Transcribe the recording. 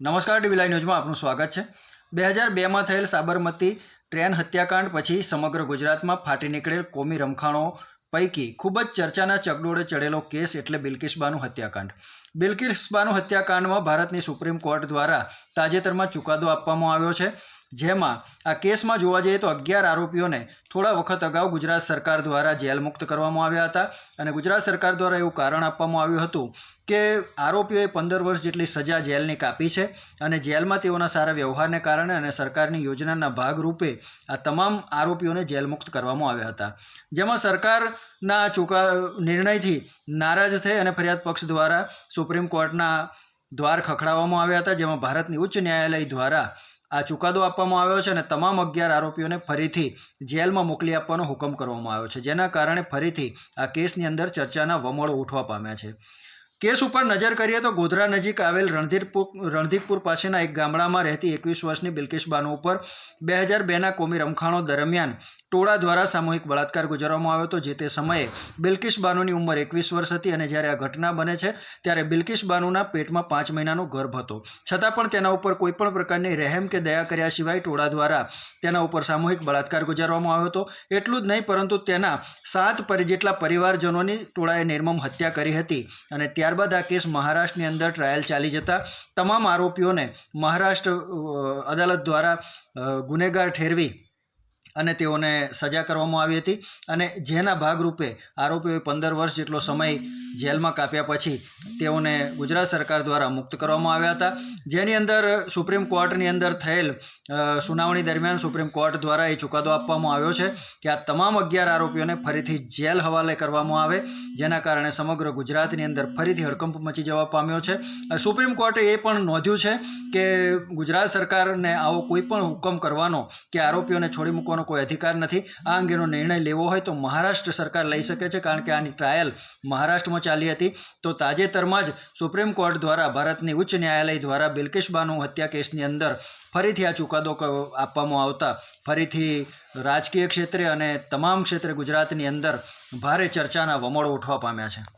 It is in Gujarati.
નમસ્કાર ટીવી લાઈવ ન્યૂઝમાં આપનું સ્વાગત છે. બે હજાર બેમાં થયેલ સાબરમતી ટ્રેન હત્યાકાંડ પછી સમગ્ર ગુજરાતમાં ફાટી નીકળેલ કોમી રમખાણો પૈકી ખૂબ જ ચર્ચાના ચકડોળે ચડેલો કેસ એટલે બિલકિસબાનું હત્યાકાંડ. બિલકિસબાનું હત્યાકાંડમાં ભારતની સુપ્રીમ કોર્ટ દ્વારા તાજેતરમાં ચુકાદો આપવામાં આવ્યો છે. જેમાં આ કેસમાં જોવા જઈએ તો અગિયાર આરોપીઓને થોડા વખત અગાઉ ગુજરાત સરકાર દ્વારા જેલ મુક્ત કરવામાં આવ્યા હતા અને ગુજરાત સરકાર દ્વારા એવું કારણ આપવામાં આવ્યું હતું કે આરોપીઓએ પંદર વર્ષ જેટલી સજા જેલની કાપી છે અને જેલમાં તેઓના સારા વ્યવહારને કારણે અને સરકારની યોજનાના ભાગરૂપે આ તમામ આરોપીઓને જેલ મુક્ત કરવામાં આવ્યા હતા. જેમાં સરકારના ચુકા નિર્ણયથી નારાજ થઈ અને ફરિયાદ પક્ષ દ્વારા સુપ્રીમ કોર્ટના દ્વાર ખખડાવવામાં આવ્યા હતા, જેમાં ભારતની ઉચ્ચ ન્યાયાલય દ્વારા આ ચુકાદો આપવામાં આવ્યો છે અને તમામ અગિયાર આરોપીઓને ફરીથી જેલમાં મોકલી આપવાનો હુકમ કરવામાં આવ્યો છે, જેના કારણે ફરીથી આ કેસની અંદર ચર્ચાના વમળો ઉઠવા પામ્યા છે. કેસ ઉપર નજર કરીએ તો ગોધરા નજીક આવેલ રણધીરપુર રણધીકપુર પાસેના એક ગામડામાં રહેતી એકવીસ વર્ષની બિલ્કિસ બાનુ ઉપર બે હજાર બેના કોમી રમખાણો દરમિયાન ટોળા દ્વારા સામૂહિક બળાત્કાર ગુજારવામાં આવ્યો હતો, જે તે સમયે બિલકિશ બાનુની ઉંમર એકવીસ વર્ષ હતી અને જ્યારે આ ઘટના બને છે, ત્યારે બિલકિશ બાનુના પેટમાં પાંચ મહિનાનો ગર્ભ હતો. છતાં પણ તેના ઉપર કોઈપણ પ્રકારની રહેમ કે દયા કર્યા સિવાય ટોળા દ્વારા તેના ઉપર સામૂહિક બળાત્કાર ગુજારવામાં આવ્યો હતો. એટલું જ નહીં, પરંતુ તેના સાત પરી જેટલા પરિવારજનોની ટોળાએ નિર્મમ હત્યા કરી હતી અને ત્યારબાદ આ કેસ મહારાષ્ટ્રની અંદર ટ્રાયલ ચાલી જતા તમામ આરોપીઓને મહારાષ્ટ્ર અદાલત દ્વારા ગુનેગાર ઠેરવી અને તેઓને સજા કરવામાં આવી હતી. અને જેના ભાગરૂપે આરોપીઓએ પંદર વર્ષ જેટલો સમય જેલમાં કાપ્યા પછી તેઓને ગુજરાત સરકાર દ્વારા મુક્ત કરવામાં આવ્યા હતા. જેની અંદર સુપ્રીમ કોર્ટની અંદર થયેલ સુનાવણી દરમિયાન સુપ્રીમ કોર્ટ દ્વારા એ ચુકાદો આપવામાં આવ્યો છે કે આ તમામ અગિયાર આરોપીઓને ફરીથી જેલ હવાલે કરવામાં આવે, જેના કારણે સમગ્ર ગુજરાતની અંદર ફરીથી હડકંપ મચી જવા પામ્યો છે. સુપ્રીમ કોર્ટે એ પણ નોંધ્યું છે કે ગુજરાત સરકારને આવો કોઈ પણ હુકમ કરવાનો કે આરોપીઓને છોડી મૂકવાનો કોઈ અધિકાર નથી. આ અંગેનો નિર્ણય લેવો હોય તો મહારાષ્ટ્ર સરકાર લઈ શકે છે, કારણ કે આની ટ્રાયલ મહારાષ્ટ્રમાં ચાલી હતી, તો તાજેતરમાં જ સુપ્રીમ કોર્ટ દ્વારા ભારતની ઉચ્ચ ન્યાયાલય દ્વારા બિલ્કિશ બાનુ હત્યા કેસની અંદર ફરીથી આ ચુકાદો આપવામાં આવતા. ફરીથી રાજકીય ક્ષેત્રે અને તમામ ક્ષેત્રે ગુજરાતની અંદર ભારે ચર્ચાના વમળો ઉઠવા પામ્યા છે.